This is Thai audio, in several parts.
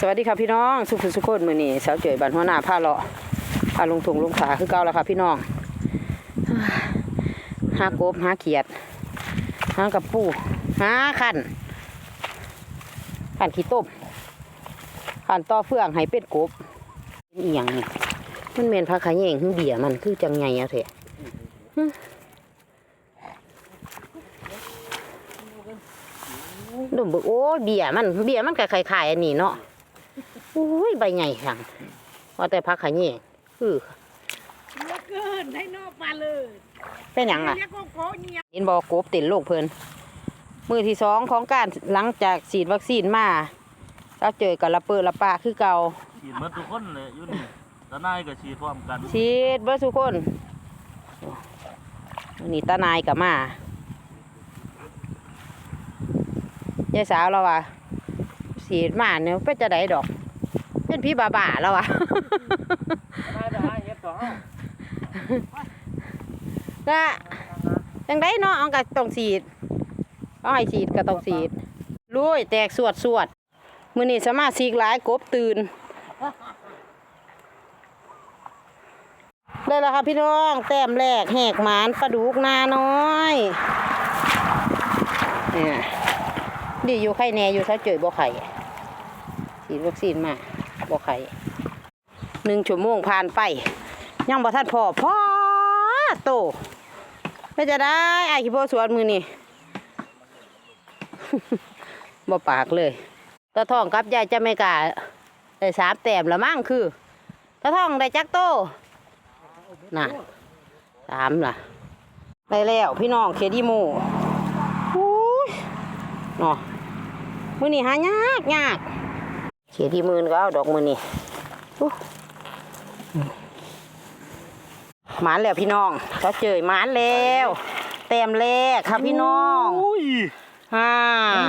สวัสดีค่ะพี่น้องสุขสุขคนมือนี้สาวเจยบันหัวหน้าผ้าเลาะพาลงถุงลงขาคือเก่าแล้วค่ะพี่น้องหากบหาเขียดหากระปูหาขันขันขี้ต้มขันต่อเฟืองให้เป็ดกบเป็นอียงนี่มันเมนผักขยงหึ่งเบียมันคือจังไงอะเถอะดมเบิกโอ้เบียมันเบียมันก็คล้ายๆอันนี้เนาะ อ้ยใบใหญ่สั่งว่าแต่ผักขะแยงคือเหลือเกินให้นอกมาเลยเป็นหยังอะเรียกโกโก้เงียบเห็นบอกกบเต็นโลกเพลินมือที่สองของการหลังจากฉีดวัคซีนมาเราเจอกับระเปิดระปาคือเก่าฉีดหมดทุกคนเลยอยู่นี่ตาหนายก็ฉีดพร้อมกันฉีดเบิดทุกคนวันนี้ตานายกับมายายสาวเราว่าฉีดมาเนี่ยเป็นจะได้ดอก เป็นพี่บาบาแล้ววะนายไปหาเห็ดต่อก็ยังได้เนาะเอากะต้องฉีดเอาให้ฉีดก็ต้องฉีดลุยแตกสวดสวดมือนี้สามารถสีกหลายกบตื่น ได้แล้วครับพี่น้อง แต้มแรกแหกหมานปลาดุกนาน้อยเนี่ยดีอยู่ไข่แหน่อยู่ถ้าเจอบ่ไข่ฉีดวัคซีนมา บ่ไข่หนึ่งชั่วโมงผ่านไป ยังบ่ทันพอพ่อโตไม่จะได้ไอ้ขี้โพสวนมือนี่บ่ปากเลยตาท่องกับยายจะไม่กล้าได้สามแต้มละมั่งคือตาท่องได้จักโตน่ะสามล่ะได้แล้วพี่น้องเคดีโมอุ้ยเนาะมือนี่หายากยาก เขียดีมือนก็เอาดอกมือนี่อู้หมานแล้วพี่น้องเขาเจอหมานแล้วเต็มแรกครับพี่น้องอุ้ยฮ่า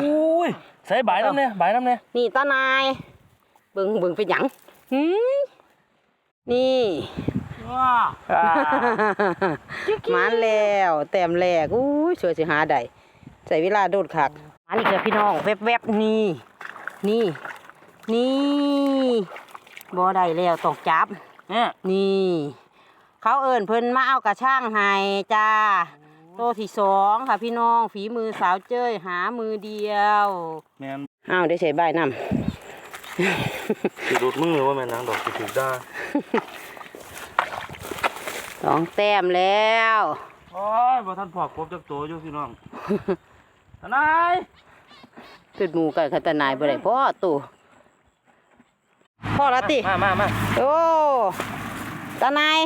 อุ้ยใส่ใบน้ำเนี่ยใบน้ำเนี่ยนี่ตานายเบิ่งเบิ่งเป็นหยังหืมนี่ว้าหมานแล้วเต็มแรกอุ้ยช่วยสิหาได้ใส่เวลาโดดคักหมานอีกแล้วพี่น้องแวบๆนี่ นี่ นี่บ่ได้แล้วต้องจับเนี่ยนี่ เขาเอิ่นเพิ่นมาเอากระช่างให้จ้า โตวที่สองค่ะพี่น้องฝีมือสาวเจ้ยหามือเดียวแมนอ้าวได้ใส่ใบน้สิดูดมือว่าแมนนางดอกสิถูกได้ำสองแต้มแล้วโอ้ยบ่ท่านพอกครบจักตัวอยู่พี่น้องตาหนายเป็นหมูกันขัตนายบ่ได้พ่อตู่ พ่อละติ มามามาโอ้ตานาย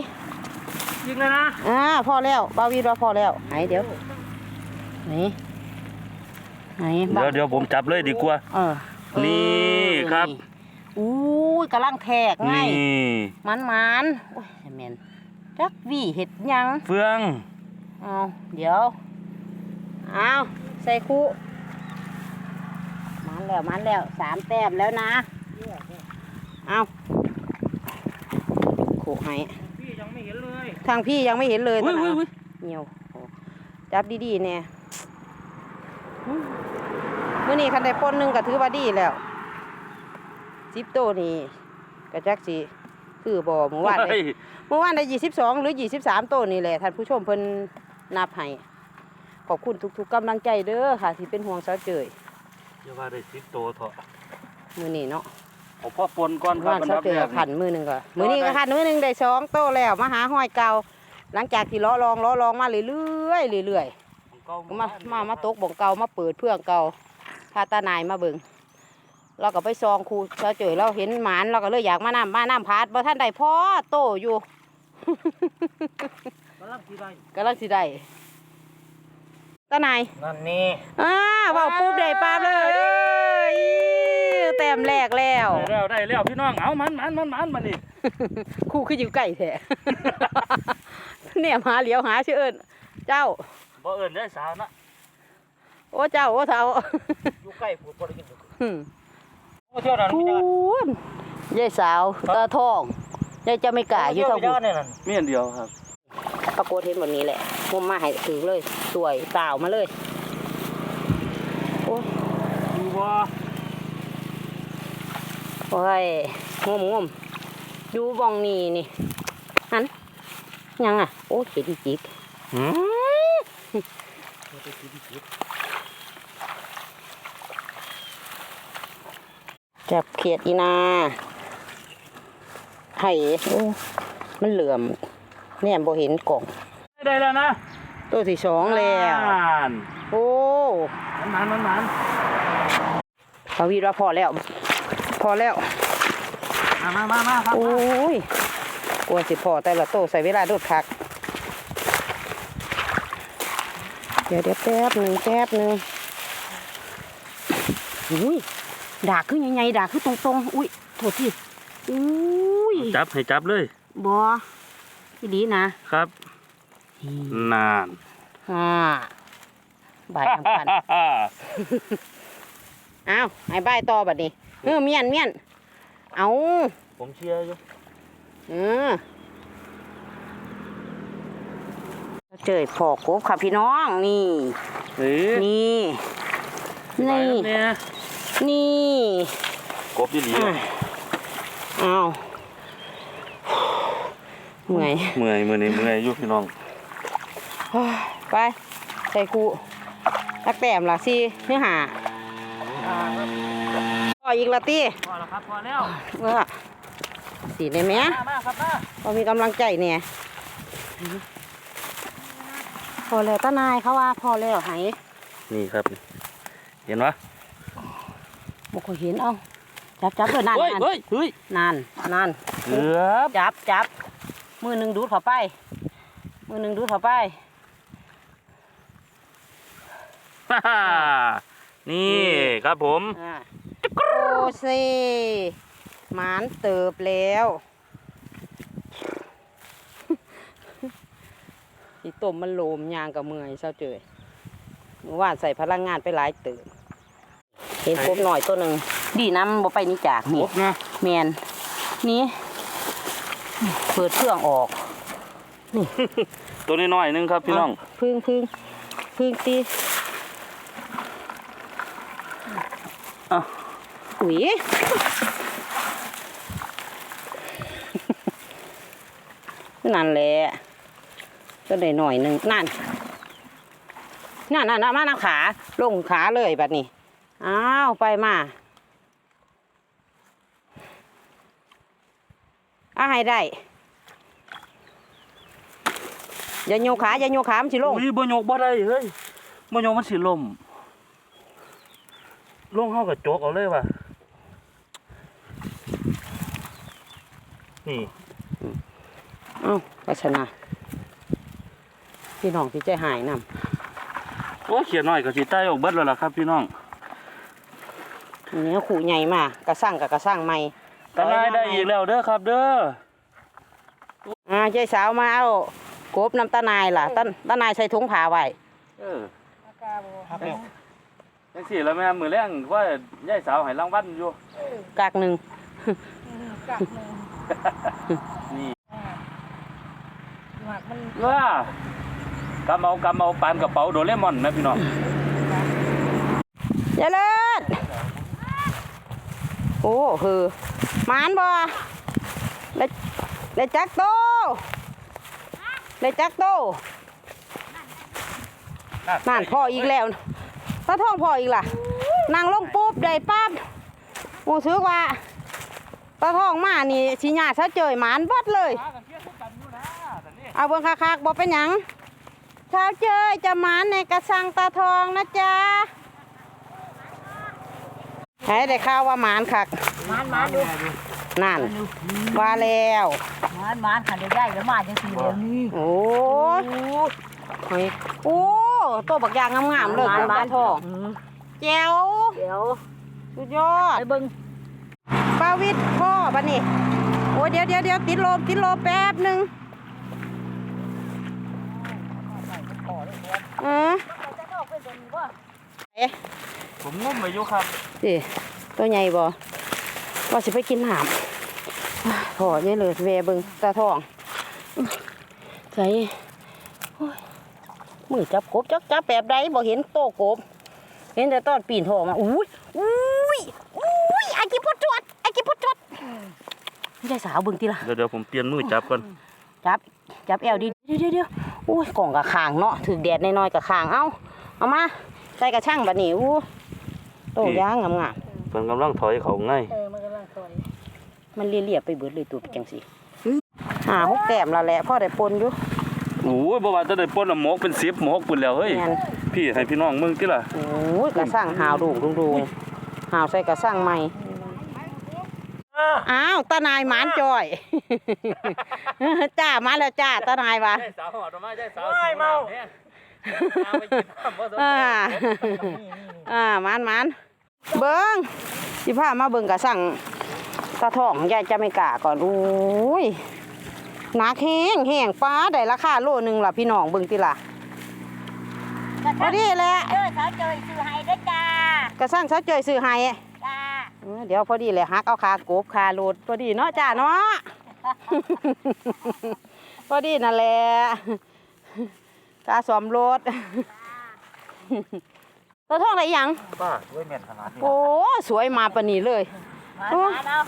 ยิงเลยนะอ่าพ่อแล้วบาวีว่าพ่อแล้วไหนเดี๋ยวไหนไหนบ้าเดี๋ยวเดี๋ยวผมจับเลยดีกว่า เออนี่ครับอู้ยกำลังแทกไงนี่มันมันโอ้ยแมนจักวี่เห็ดหยังเฟืองเอาเดี๋ยวเอาใส่คู่มันแล้วมันแล้วสามแต้มแล้วนะ เอาขู่ให้พี่ยังไม่เห็นเลยทางพี่ยังไม่เห็นเลยอุ้ยตะอุ้ยนะอุ้ยเหี่ยวโอ้จับดีๆเนี่ยอืมมื่อนี้คันได้ปนหนึ่งก็ถือว่าดีแล้วสิบโตวนี่กระจักสิคือบ่เมื่อวานได้เฮ้ยเมื่อวานได้ยี่สิบสองหรือยี่สิบสามโตวนี่แหละท่านผู้ชมเพิ่นนับให้ขอบคุณทุกๆกำลังใจเด้อค่ะ ที่เป็นห่วงสาวเจยอย่าว่าได้สิบตัวเถอะมือนี้เนาะ เอาพ่อปนก่อนครัว่าบสาวเจยแรก็กขันมือหนึ่งก็มือนี้ก็ขันมือหนึ่งได้สองโตวแล้วมาหาห้อยเก่าหลังจากที่ล้อลองล้อลองมาเรื่อยๆเรื่อยๆก็มามามาตกบ่งเก่ามาเปิดเพื่องเก่าพาตานายมาเบิงเราก็ไปซองครูเฉาเจยเราเห็นหมานเราก็เลยอยากมาน้ำมาน้ำพาดบ่ท่านใดพ่อโตอยู่กำลังสิได้กำลังสิได้ตานายนั่นนี่อ่าเว่าปุ๊บได้ปาบเลยเอ้ยแต้ มแรกแล้ว ได้แล้วได้แล้วพี่น้องเอามันมันมันมันมันนี่ครูคืออยู่ใกล้แท้ เนี่ยหาเหลียวหาชื่อเอิญเจ้า บ่เอิ้นได้สาวนะโอ้เจ้าโอ้เท่าอยู่ใกล้ผู้บ่ได้กินหึโอ้เที่ยวนั้นพูมีจังนยายสาวตาทองยายจะไม่กล้าอยู่เท่าเที่หูวนั่นมีอันเดียวครับ ปรากฏเห็นแบบนี้แหละมุมมาให้ถือเลย สวยสาวมาเลย โอ้ยดูบ่ โอ้ยงมงมอยู่บองนี่นี่หันยังอะ โอ้เขียดอีจิกหืมจับเขียดอีนาไห้โอ้มันเหลื่อมเนี่ยบ่เห็นกล่องได้แล้วนะ ตัวที่สองแล้วอ่านโอ้มันมันมันมันพาวีว่าพอแล้ว พอแล้วมามามามาครับโอ้ยกลัวสิพอแต่ละโตใส่เวลาโดดคัก เดี๋ยวเดี๋ยวแป๊บหนึ่งแป๊บหนึ่งอุ้ยดากขึ้นยังไงดากขึ้นตรงๆ อุ้ยโถที่อุ้ยจับให้จับเลยบอที่ดีนะครับนานอ่าบายน้ำกันอ้าวไอ้บายต่อบัดนี้ เออเมียนเมียนเอาผมเชียร์อยู่เออเจอพอกบค่ะพี่น้องนี่เฮ้ยนี่นี่เนี่ยนี่กบยี่หลีอะเอาเหนื่อยเมื่อยเมื่อยนี่เมื่อยอยู่พี่น้องเฮ้ยไปใส่กูตักแต้มละสิเนื้อหาพ ออีกละตีพอแล้วครับพอแล้วเออสีได้ไหมมามาครับมาพอมีกำลังใจเนี่ยพอแล้วตานายเขาว่าพอแล้วไหายนี่ครับ เห็นปะบกเห็นเอาจับจับเลยนั่นเฮ้ยนั่นเฮ้ยเฮ้ยนั่นนั่นเกือบจับจับมือหนึ่งดูดเข้าไป มือหนึ่งดูดเข้าไปฮ่าฮ่านี่ครับผม อ่าโอ้เซหมานเติบแล้วอีต้มมันโลมยางกับเมื่อยเศร้าเจยเมื่อวานใส่พลังงานไปหลายเติบเห็นกบหน่อยตัวหนึ่งดีน้ำบ่ไปนี่จากครนี่บนะแมนนี่เปิดเครื่องออกตัวน้อยๆหนึงครับพี่น้องเาพึ่งพึ่งพึ่งตี อะ อุ้ยนั่นแหละ ก็ได้หน่อยหนึ่งนั่น นั่นนั่นมาน้ำขา ลงขาเลยแบบนี้ อ้าว ไปมาเอาให้ได้ อย่าโยกขา อย่าโยกขา มันสิลงอุ้ยบ่ยกบ่ได้เฮ้ยบ่ยกมันสิลมลงเข้ากับโจกเอาเลยว่ะ นี่เอ้าพัชนะพี่น้องที่ใจหายนโอ้ยเขียนน้อยกับสีใต้ออกเบิดแล้วล่ะครับ พี่น้องำเนื้อขู่ใหญ่มากกระสั่งกับกระสั่งใหม่ตาลายได้อีกแล้วเด้อครับ เด้ออ่าใจสาวมาเอากบน้ำตาหนายล่ะต้นตาหนายใส่ถุงผ้าไว้เออจังสี่แล้วแม่มือแรงว่ายายสาวให้รางวัลอยู่กากหนึ่งกลับหนึ่ง นี่หมักมันว่ากำเอากำเอาปานกระเป๋าโดเรมอนนะพี่น้องอย่าเลิศโอ้คือหมานบ่เลยเลยจักโตเลยจักโตนั่นพ่ออีกแล้วตาท้องพ่ออีกล่ะนางลงปุ๊บได้ปั๊บโอ้ซื้อว่า ตาท้องมานี่สิญาติซะเจยหมานเบัดเลย เอาเบิ่งคักๆบอกเป็นหยังเช้าเจยจะหมานในกระสังตาทองนะจ๊ะให้ได้ข่าวว่าหมานคักมานมานดูนั่นว่าแล้วมานมานขันได้ได้แล้วมาจังสีเดียวนี้โอ้ยเฮ้ยโอ้ตัวบักยางงามๆเลยคุณตาทองแจ๋วเดี๋ยวสุดยอด ไปเบิ่ง ปาวิทย์พ่อบัดนี้โอ้ยเดี๋ยวเดี๋ยวเดี๋ยวติดลมติดลมแป๊บหนึ่งเออเอ๊ะผมงุ่มไปอยู่ครับสิตัวใหญ่บ่ว่าสิไปกินน้ำพอเนี่ยเลยแวเบิงตาทองใส่โอ้ยมือจับกบจับจับแบบใดบ่เห็นโตกบ เห็นแต่ตอนปีนทองอะอุ้ยอุ้ยอุ้ยไอ้กิพุทธวดไอ้กิพุทธวด ยายสาวเบิ่งติล่ะเดี๋ยวเดี๋ยวผมเปลี่ยนมือจับก่อนจับจับแอวดีเดี๋ยวเดี๋ยวเดี๋ยวโอ้ยกล่องกับคางเนาะถึกแดดน้อยๆกับคางเอ้าเอามาใส่กระช่างบัดนี้อู้โตย่างงามเพิ่นกำลังถอยเขาง่ายเออมันกำลังต่อยๆมันเรียบๆไปเบิดเลยตัวเป็นจังซี่หาหกแต้มและแหละพ่อได้ปนอยู่โอ้ยบ่ว่าจะได้ปนละหมกเป็น10หมกปุ่นแล้วเฮ้ยแม่นพี่ให้พี่น้องมึงติล่ะโอ้ยกระสั่งหาวดูดูดูหาวใส่กระสั่งใหม่ อ้าวตานายหมานจอย จ้ามาแล้วจ้าตานายว่ะ ได้สาวหอดมาได้สาวไม่เมาอ่า อ่าหมานหมานเบิ้งสิพามาเบิ้งกระสั่งตาทองยายจะไม่กล้าก่อนอุ้ยหนักแห้งแห้งปลาได้ราคาโลหนึงล่ะพี่น้องเบิ้งติล่ะพอดีแหละเจอสาวเจยซื้อให้ได้จ้ากระสั่งเช้าจอยซื้อให้จ้า เออเดี๋ยวพอดีเลยฮักเอาคากบคาโลดพอดีเนาะจ้าเนาะพอดีนั่นแหละกาสอมรถตัวท่องอะไรยังป้าด้วยแม่นขนาดนี้โอ้สวยมาปานนี้เลยมามาเนาะ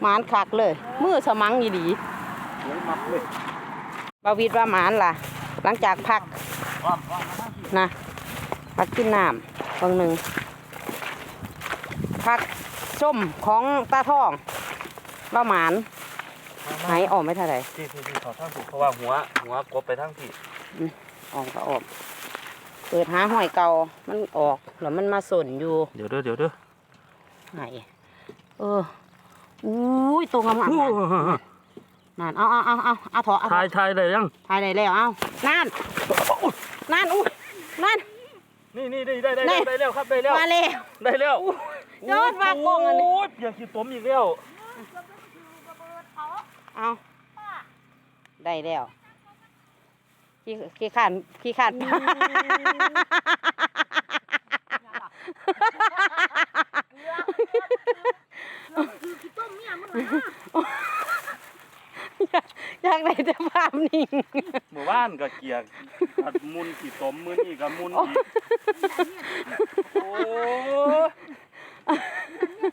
หมานคักเลยมือสมังอีดีสวยมักเลยบาวิดว่าหมานล่ะ หลังจากพักอ้อมอ้อมมาทางพี่นะพักกินน้ำบางหนึ่งพัก ส้มของตาท่องว่าหมานหายออกไม่เท่าไหร่พี่พี่พี่ขอทางถูกเพราะว่าหัวหัวกบไปทางพี่ออกก็ออก เปิดหาหอยเก่ามันออกแล้วมันมาสนอยู่ เดี๋ยวเด้อเดี๋ยวเด้อไหนเอออุ้ยตัวงามๆนั่นนั่นเอาเอาเอาเอาเอาเถอะเอาเถทายอะทายได้ยังถ่ายได้แล้วเอานั่นนั่นอุ้ยนั่นนี่นี่ได้ได้ได้แน่แล้วได้แล้วครับได้แล้วมาแล้วได้แล้ว ยอดว่ากงอันนี้โอ้ยอยากกินต้มอีกแล้วเอาได้แล้วขี้ขี้ขานขี้ขานปลาอยากได้แต่ภาพนิ่งเมื่อวานก็เกียกผัดมุนขี่ต้มมื้อนี้ก็มุนอีกโอ้ย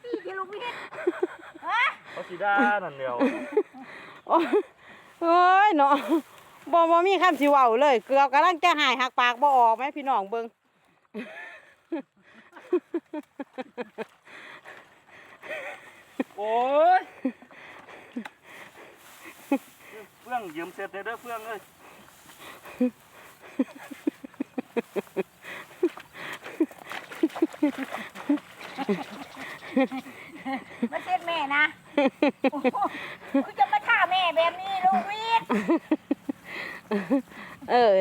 พี่ที่ลูกพี่เขาสิด่านั่นเดียวโอ้ยเอ้ยเนาะบ่บ่มีคำสิเว้าเลย เกือบกำลังจะหายหักปากบ่ออกไหมพี่น้องเบิ่งโอ้ยเฟื่องยืมเสร็จเด้อเด้อเฟื่องเอ้ย มาเช็ดแม่นะคุณจะมาฆ่าแม่แบบนี้ลูกวิทย์เออ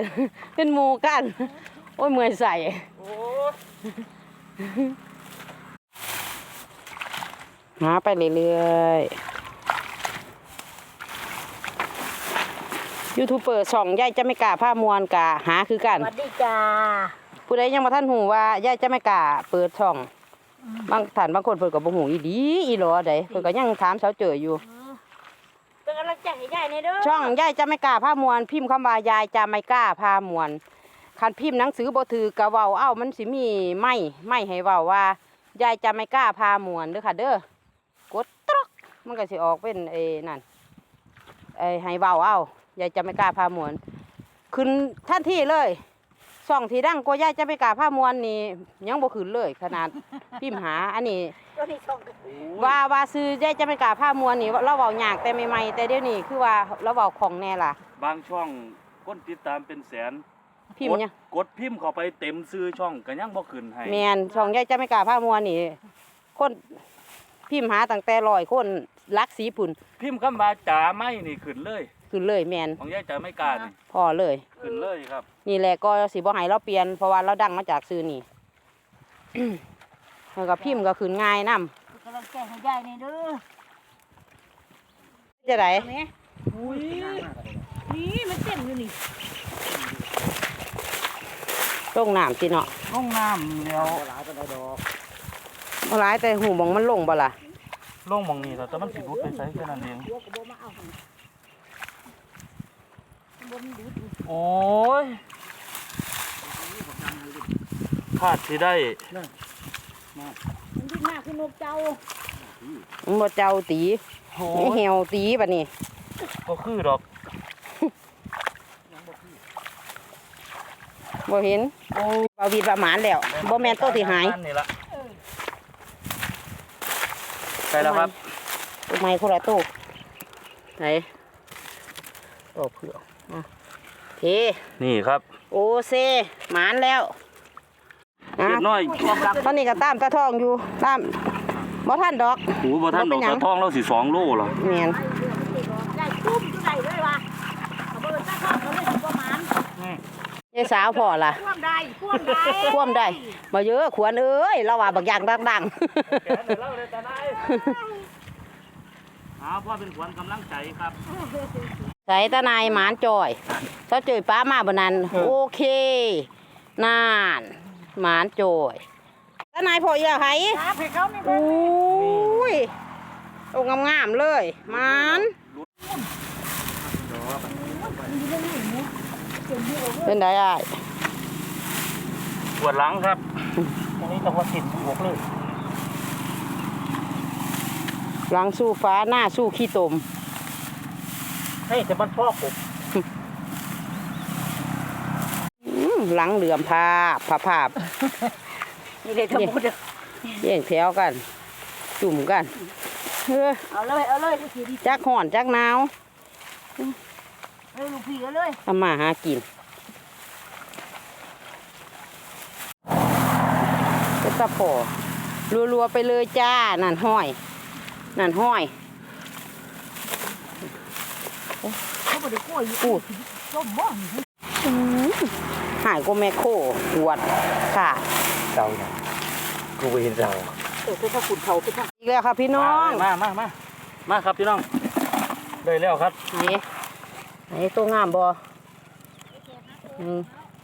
เป็นหมู่กัน โอ้ยเมื่อยใส่ โอ้ยหาไปเรื่อยๆ ยูทูบเบอร์ช่องยายจะไม่กล้าผ้ามวนกะหาคือกัน สวัสดีจ้าผู้ใดยังมาท่านหูว่ายายจะไม่กล้าเปิดช่อง บางท่านบางคนเพิ่นก็บ่ฮู้อีดีอีหลอใดเพิ่นก็ยังถามเช้าเจออยู่ เป็นกำลังใจให้ยายในเด้อช่องยายจะไม่กล้าผ้ามวนพิมพ์คำว่ายายจะไม่กล้าผ้ามวนคันพิมพ์หนังสือบ่ถือกะเว้าเอ้ามันสิมีไม่ไม่ให้เว้าว่ายายจะไม่กล้าผ้ามวนเด้อค่ะเด้อกดตรอกมันก็สิออกเป็นเอ้นั่นไอ้ให้เว้าเอ้ายายจะไม่กล้าผ้ามวนขึ้นทันทีเลย ช่องที่ดังกว่ายายจะไม่กล้าผ้ามวนนี่ยังบ่ขึ้นเลยขนาดพิมพ์หาอันนี้ตัวนี้ส่งว่าว่าซื้อยายจะไม่กล้าผ้ามวนนี่เราเว้ายากแต่ใหม่ๆแต่เดี๋ยวนี้คือว่าเราเว้าของแน่ล่ะ บางช่องคนติดตามเป็นแสนพิมพ์เนี่ยกดพิมพ์เข้าไปเต็มซื้อช่องก็ยังบ่ขึ้นให้แมนช่องยายจะไม่กล้าผ้ามวนนี่คนพิมพ์หาตั้งแต่ลอยคนรักสีปุ่น พิมพ์คำว่าจ๋าไม่นี่ขึ้นเลย ขึ้นเลยแมนของยายจ๋าไม่กล้านี่พอเลย ขึ้นเลยครับ นี่แหละก็สีบ่ให้เราเปลี่ยนเพราะว่าเราดังมาจากซื้อนี่ แล้วก็พิมพ์ก็ขึ้นง่ายนํเป็นกำลังใจให้ยายในเด้อจะไดแม่อุ้ยนี่มันเต็มอยู่นี่ลงน้ำสิเนาะลงน้ำแล้วบ่หลายแต่หูมองมันลงบ่ล่ะลงหมองนี้แต่มันสิรุดไปใช้แค่นั้นเองหัวกระโบมาเอาหั่นบนดิบโอ้ยคาดสิได้มันดิ้นหน้าคือนกเจ้ามันบ่เจ้าตีโอ้ไม่เหี่ยวตีบัดนี้ก็คือดอกบ่เห็นบาวีประมาณแล้วบ่แม่นโตที่หายนี่ละใช่แล้วครับตัวไม้คนละโตไหนโตเผือกอะ เทนี่ครับ โอเซหมานแล้วอะเรียบน้อยตอนนี้ก็ตามตาทองอยู่ตามบ่ทันดอกหูบ่ท่านดอกบ่เป็นหยักงระท้องเราสิสองโลเหรอแม่นได้ตุ้มอยู่ไหนเลยว่ะเอาเบอร์ตาทองเขาเลยสิประมาณยายสาวพ่อล่ะพ่วมได้พ่วมได้ท่วมได้มาเยอะขวนเอ้ยเราว่าบักอย่างดังแกนเล่าเลยแต่นายหาพ่อเป็นขวัญกำลังใจครับๆ ใส่ตะนายหมานจอยถ้าเจอป้ามาบนนั้น โอเคนานหมานจอยตะนายพ่ออย่าไหครับให้เขานี่โอ้ยตรงงามๆเลยหมานเป็นไดอ้ายปวดหลังครับ ตรงนี้ต้องว่าสินบวกเลย หลังสู้ฟ้าหน้าสู้ขี้ตม ให้แต่มันพ่อผมอื้อหลังเหลื่อมภาพภาพภาพนี่เลยทั้งหมดเด้อแย่งแถวกัน จุ่มกันเฮ้อเอาเลยเอาเลยลูกพี่ดิจักห่อนจักหนาวเออลูกพี่เอาเลยทำมาหากินเป็นตะพอรัวๆไปเลยจ้า นั่นห้อย นั่นห้อย เขาบ่ได้กล้วยอยู่พูดส้มบ่นี่อื้อหายก็แม่โคปวดค่ะเจ้าเนี่ยกูไปเห็นเจ้าเออถ้าขุนเขาไปทางอีกแล้วค่ะพี่น้องมามามามาครับพี่น้องได้แล้วครับไหนไหนตัวงามบอหนึ่ง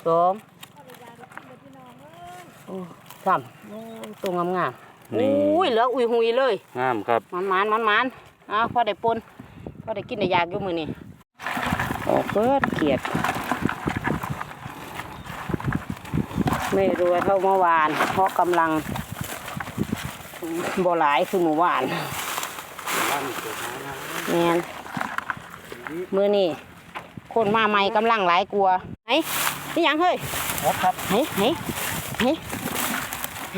สองโอ้สามโอ้ตัวงามงามๆนี่อุ้ยเหลืออุ้ยหุยเลย งามครับมันมันมันมันอ้าวพอได้ปน พอได้กินได้ยากอยู่มือนี่ออกเปิดเกียด ไม่รวยเท่าเมื่อวาน เพราะกำลังบ่หลายคือเมื่อวานแมนมือนี่คนมาใหม่กำลังหลายกลัวไหนนี่หยังเฮ้ยครับไหนไหนไหนไหน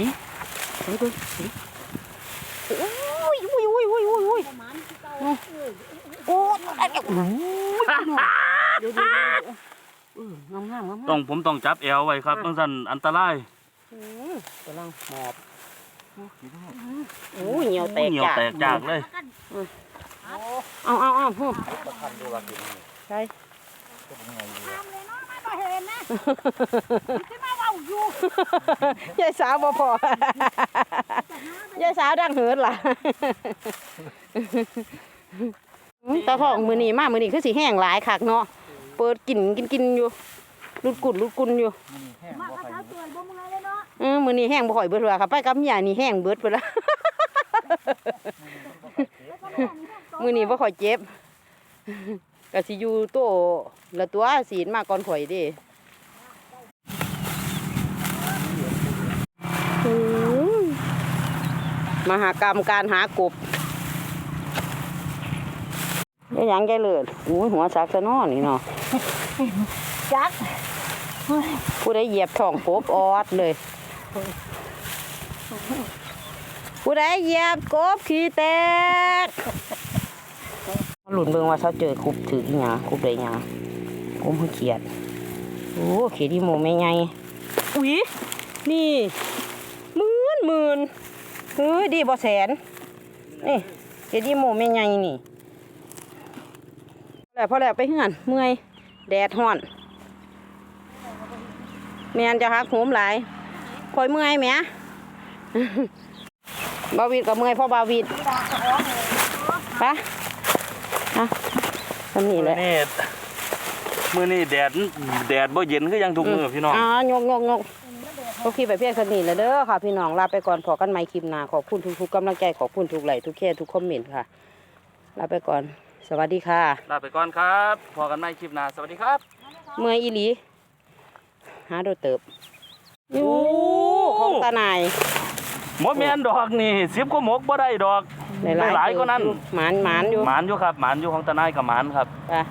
ไหนดูไหนอุ้ยอุ้ยอุ้ยอุ้ยอุ้ย อุ้ยโอ้ยโอ้ยเดี๋ยวเดี๋ยวเดี๋ยวเอองามงามงามต้องผมต้องจับแอวไว้ครับต้องสั่นอันตรายอืมกำลังหมอบโอ้ยเหนียวแตกเหนียวจากแตกจากเลยเอาเอาเอาฮึใช่ทำเลยเนาะไม่บ่เห็นนะที่มาเว้าอยู่ยายสาวบ่พอยายสาวดังเหินล่ะ ตาทองมือนี้มามือนี้คือสีแห้งหลายคักเนาะเปิดกินกินกินอยู่รุดกุดรุดกุนอยู่มาเขาเท้าตัวบ่มึงเลยเนาะเออมือนี้แห้งบ่ค่อยเบิดว่าค่ะไปกับเมียนี่แห้งเบิดไปละมือนี้บ่ค่อยเจ็บก็สิอยู่โตละตัวศีลมาก่อนข่อยเดิมหากรรมการหากบ ได้หยังใจเลิศอุ้ยหัวสักซะเนอนี่เนาะจักผู้ได้เหยียบท้องกบออดเลย ผู้ใดเหยียบกบขี้แตกหลุนเบิ่งว่าเขาเจอคุบถืออีหยังคุบได้หยังกบเขียดโอ้เขียดอีโมไม่ไงอุ๊ยนี่หมื่นหมื่นเฮ้ยดีบ่แสนนี่เขียดอีโมไม่ไงนี่พอ แล้วพอแล้วไปเฮือนเมื่อยแดดฮ้อนแม่นจะหักโหมหลายคอยเมื่อยแหมบาวิดกับเมื่อยเพราะบาวิดไปะอะทำนี่แหละนี่มื้อนี้แดดแดดบ่เย็นคือยังทุกมื้อพี่น้องอ่ายกยกยกโอเคไปเพียงสนิทแล้วเด้อค่ะ พี่น้องลาไปก่อนพอกันใหม่คลิปหน้าขอบคุณทุกๆกำลังใจขอบคุณทุกไลค์ทุกแค่ทุกคอมเมนต์ค่ะลาไปก่อน สวัสดีค่ะลาไปก่อนครับพอกันใหม่คลิปหน้าสวัสดีครับ เมื่อยอีหลีหาโดเติบโอ้ของตาหนายหมดแม่นดอกนี่10ก็หมกบ่ได้ดอกอืได้ได้หลายกว่านั้นหมานหมานอยู่หมานอยู่ครับหมานอยู่ของตาหนายกับหมานครับอะ